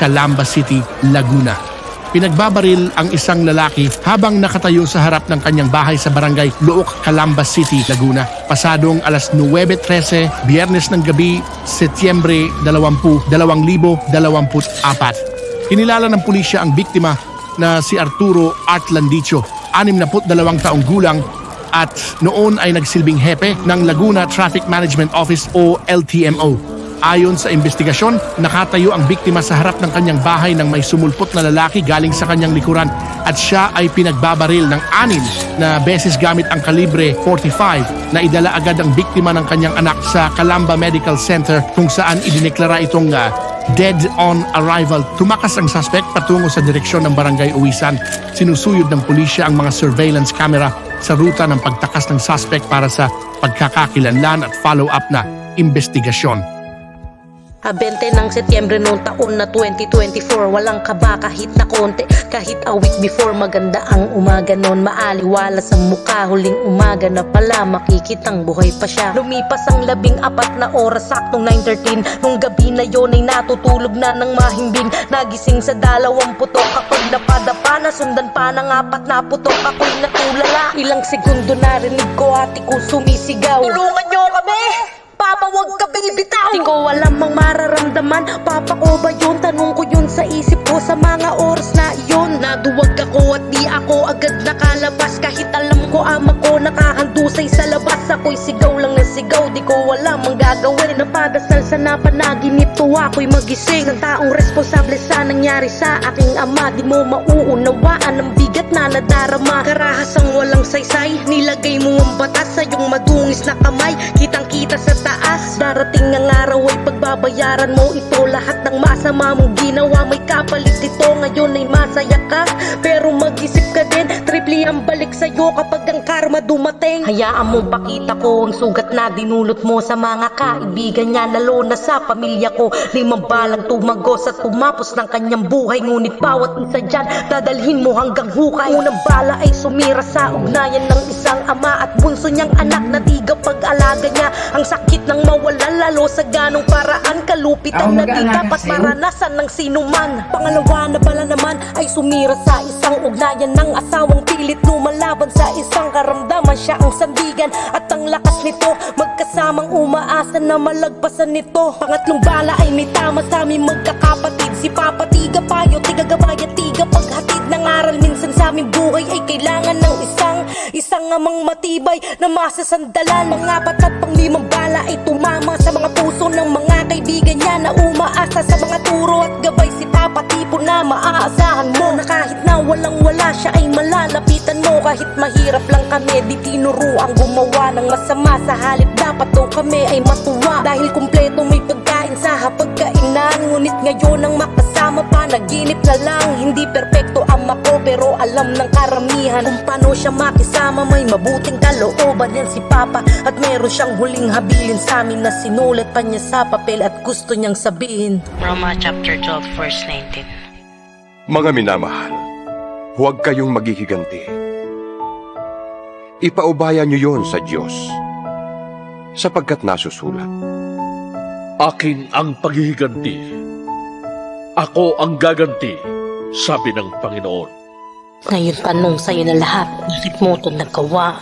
Calamba City, Laguna. Pinagbabaril ang isang lalaki habang nakatayo sa harap ng kanyang bahay sa barangay Luok, Calamba City, Laguna. Pasadong alas 9.13, biyernes ng gabi, Setyembre 20, 2024. Kinilala ng pulisya ang biktima na si Arturo Artlandicho, 62 taong gulang at noon ay nagsilbing hepe ng Laguna Traffic Management Office o LTMO. Ayon sa investigasyon, nakatayo ang biktima sa harap ng kanyang bahay nang may sumulpot na lalaki galing sa kanyang likuran at siya ay pinagbabaril ng anim na beses gamit ang kalibre 45 na idala agad ang biktima ng kanyang anak sa Calamba Medical Center kung saan idineklara itong ah, dead on arrival. Tumakas ang suspect patungo sa direksyon ng barangay Uwisan. Sinusuyod ng pulisya ang mga surveillance camera sa ruta ng pagtakas ng suspect para sa pagkakakilanlan at follow-up na investigasyon. A 20 ng Setyembre noong taon na 2024 Walang kaba kahit na konti. Kahit a week before maganda ang umaga noon. Maaliwala sa mukha huling umaga na pala Makikitang buhay pa siya. Lumipas ang labing apat na oras saktong 9.13 Nung gabi na yon ay natutulog na ng mahimbing. Nagising sa dalawang putok Kapag napadapa na sundan pa ng apat na putok Ako'y natulala. Ilang segundo narinig ko ate ko sumisigaw. Tulungan niyo kami! Papa, wag ka bibitaw! Di ko alam ang mararamdaman. Papa ko ba yun? Tanong ko yun sa isip ko. Sa mga oras na iyon Naduwag ako at di ako agad nakalabas. Kahit alam ko ama ko nakahandusay sa labas. Ako'y sigaw lang na sigaw Di ko alam ang gagawin. Napadasal sa napanaginip to ako'y magising. Sa taong responsable sa nangyari sa aking ama Di mo mauunawaan ang bigat na nadarama. Karahasang walang saysay Nilagay mo ang batas sa iyong madungis na kamay. Kita pagbabayaran mo ito Lahat ng masama mong ginawa may kapalit ito. Ngayon ay masaya ka Pero mag-isip ka din. Triple ang balik sa'yo kapag dumating. Hayaan mo pakita ko ang sugat na dinulot mo Sa mga kaibigan niya lalo na sa pamilya ko. Limang balang tumagos at tumapos ng kanyang buhay Ngunit bawat isa dyan dadalhin mo hanggang hukay. Unang bala ay sumira sa ugnayan ng isang ama At bunso niyang anak na tiga pag-alaga niya. Ang sakit ng mawalan lalo sa ganong paraan Kalupitan na di dapat maranasan ng sino man Pangalawa na bala naman ay sumira sa isang ugnayan ng asawang pilit lumalaban sa isang karamdaman. Siya ang sandigan at ang lakas nito. Magkasamang umaasa na malagpasan nito. Pangatlong bala ay may tama sa aming magkakapatid. Si Papa Tiga Payo, Tiga Gabaya, Tiga Paghatid. Ng aral Minsan sa aming buhay ay kailangan ng isang Isang amang matibay na masasandalan. Mga apat at panglimang bala ay tumama sa mga puso ng mga kaibigan niya Na umaasa sa mga turo at gabay. Si Papa tipo na maaasahan mo Na kahit na walang wala siya ay Kahit mahirap lang kami di tinuruang gumawa ng masama Sa halip dapat daw kami ay matuwa. Dahil kumpleto may pagkain sa hapagkainan. Ngunit ngayon ang makasama pa naginip na lang. Hindi perpekto ama ko pero alam ng karamihan. Kung paano siya makisama may mabuting kalooban yan si Papa. At meron siyang huling habilin sa amin na sinulat pa niya sa papel At gusto niyang sabihin. Roma chapter 12 verse 19. Mga minamahal, huwag kayong maghihiganti. Ipaubaya niyo yon sa Diyos, sapagkat nasusulat. Akin ang paghihiganti. Ako ang gaganti, sabi ng Panginoon. Ngayon tanong sa'yo na lahat Bakit mo ito nagawa?